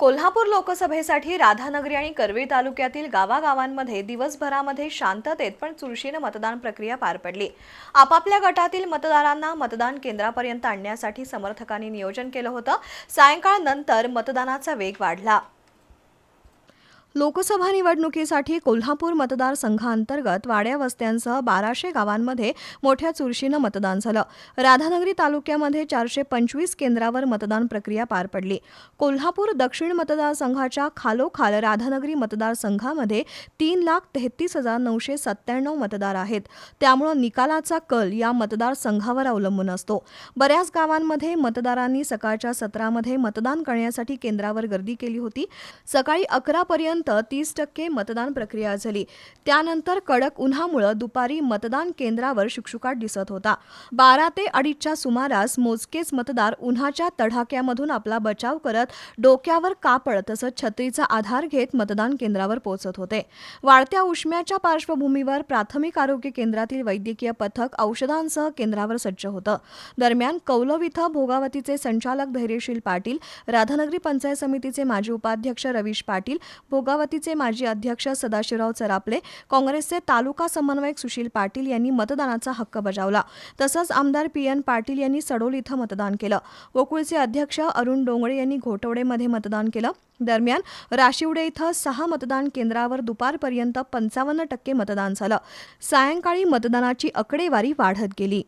कोल्हापूर लोकसभेसाठी राधानगरी आणि कर्वे तालुक्यातील गावागावांमध्ये दिवसभरामध्ये शांततेत पण चुरशीनं मतदान प्रक्रिया पार पडली. आपापल्या गटातील मतदारांना मतदान केंद्रापर्यंत आणण्यासाठी समर्थकांनी नियोजन केलं होतं. सायंकाळ नंतर मतदानाचा वेग वाढला. लोकसभा निवडणुकीसाठी कोल्हापूर मतदारसंघांतर्गत वाड्या वस्त्यांसह बाराशे गावांमध्ये मोठ्या चुरशीनं मतदान झालं. राधानगरी तालुक्यामध्ये चारशे पंचवीस केंद्रावर मतदान प्रक्रिया पार पडली. कोल्हापूर दक्षिण मतदारसंघाच्या खालोखाल राधानगरी मतदारसंघामध्ये तीन लाख तेहतीस हजार नऊशे सत्त्याण्णव मतदार आहेत. त्यामुळं निकालाचा कल या मतदारसंघावर अवलंबून असतो. बऱ्याच गावांमध्ये मतदारांनी सकाळच्या सत्रामध्ये मतदान करण्यासाठी केंद्रावर गर्दी केली होती. सकाळी अकरापर्यंत आतापर्यंत तीस टक्के मतदान प्रक्रिया झाली. त्यानंतर कडक उन्हामुळं दुपारी मतदान केंद्रावर शुकशुकाट दिसत होता. बारा ते अडीचच्या सुमारास मोजकेच मतदार उन्हाच्या तडाख्यामधून आपला बचाव करत डोक्यावर कापड तसंच छत्रीचा आधार घेत मतदान केंद्रावर पोहोचत होते. वाढत्या उष्म्याच्या पार्श्वभूमीवर प्राथमिक आरोग्य केंद्रातील वैद्यकीय पथक औषधांसह केंद्रावर सज्ज होतं. दरम्यान कौलव इथं भोगावतीचे संचालक धैर्यशील पाटील राधानगरी पंचायत समितीचे माजी उपाध्यक्ष रवीश पाटील भोगावतीचे माजी अध्यक्ष सदाशिवराव चरापले काँग्रेसचे तालुका समन्वयक सुशील पाटील यांनी मतदानाचा हक्क बजावला. तसंच आमदार पी एन पाटील यांनी सडोल इथं मतदान केलं. गोकुळचे अध्यक्ष अरुण डोंगळे यांनी घोटवडेमध्ये मतदान केलं. दरम्यान राशिवडे इथं सहा मतदान केंद्रावर दुपारपर्यंत पंचावन्न टक्के मतदान झालं. सायंकाळी मतदानाची आकडेवारी वाढत गेली.